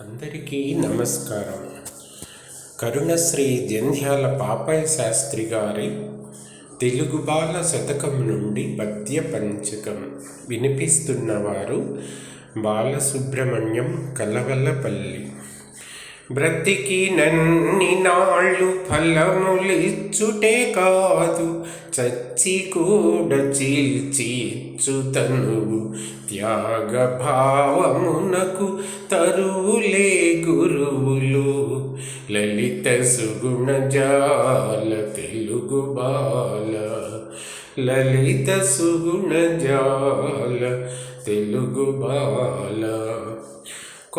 అందరికీ నమస్కారం. కరుణశ్రీ జంధ్యాల పాపయ్య శాస్త్రి గారి తెలుగు బాల శతకం నుండి పద్య పంచకం వినిపిస్తున్నవారు బాలసుబ్రహ్మణ్యం కలవలపల్లి. బ్రతికి నన్ని నాళ్ళు ఫలములిచ్చుటే కాదు చచ్చి కూడా చీల్చిచ్చుతనువు. త్యాగ భావమునకు తరువులే గురువులు. లలిత సుగుణ జాల తెలుగు బాల. లలిత సుగుణ జాల తెలుగు బాల.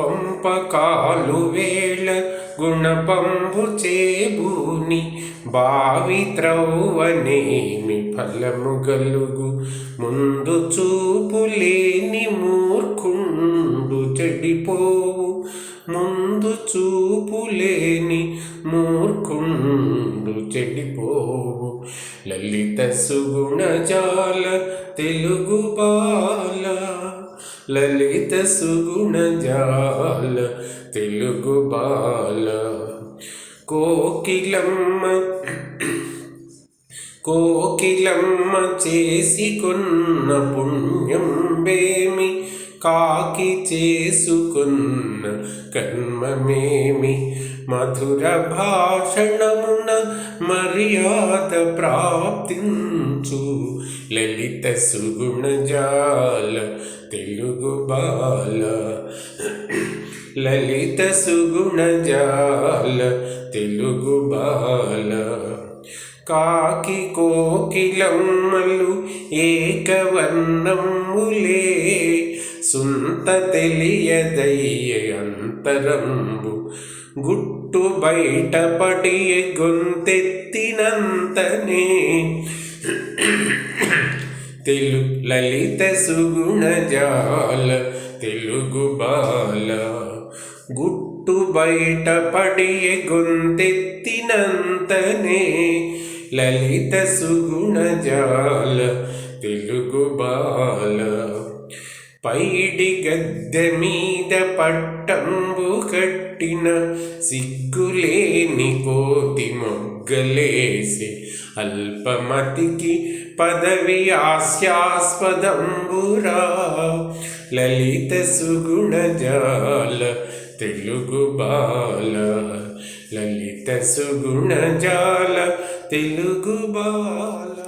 కొంపకాలు వేళ గుణపంబు చేబూని బావి త్రవ్వనేమి ఫలము గలుగు. ముందు చూపు లేని మూర్ఖుండు చెడిపోవు. ముందు చూపు లేని మూర్ఖుండు చెడిపోవు. లలిత సుగుణజాల తెలుగు బాల లలిత సుగుణ జాల తెలుగు బాల. కోకిలమ్మ కోకిలమ్మ చేసి కొన్న పుణ్యం బేమ కాకి చేసుకున్న కర్మమేమి? మధుర భాషణమున మర్యాద ప్రాప్తించు. లలిత సుగుణ జాల తెలుగు బాల. లలిత సుగుణ జాల తెలుగు బాల. కాకి కోకిలమ్మలు ఏకవర్ణములే. సుంత తెలియదయ్య అంతరంబు. గుట్టు బయటపడి గొంతెత్తినంతనే. తెలు లలిత సుగుణ జాల తెలుగు బాల. గుట్టు బయటపడి గొంతెత్తినంతనే. లలిత సుగుణ జాల తెలుగు బాల. పైడి గద్దె మీద పట్టంబు కట్టిన సిగ్గులేని కోతి మొగ్గలేసి అల్పమతికి పదవి ఆస్యాస్పదంబురా లలిత సుగుణ జాల తెలుగు బాల. లలిత సుగుణ జాల తెలుగు బాల.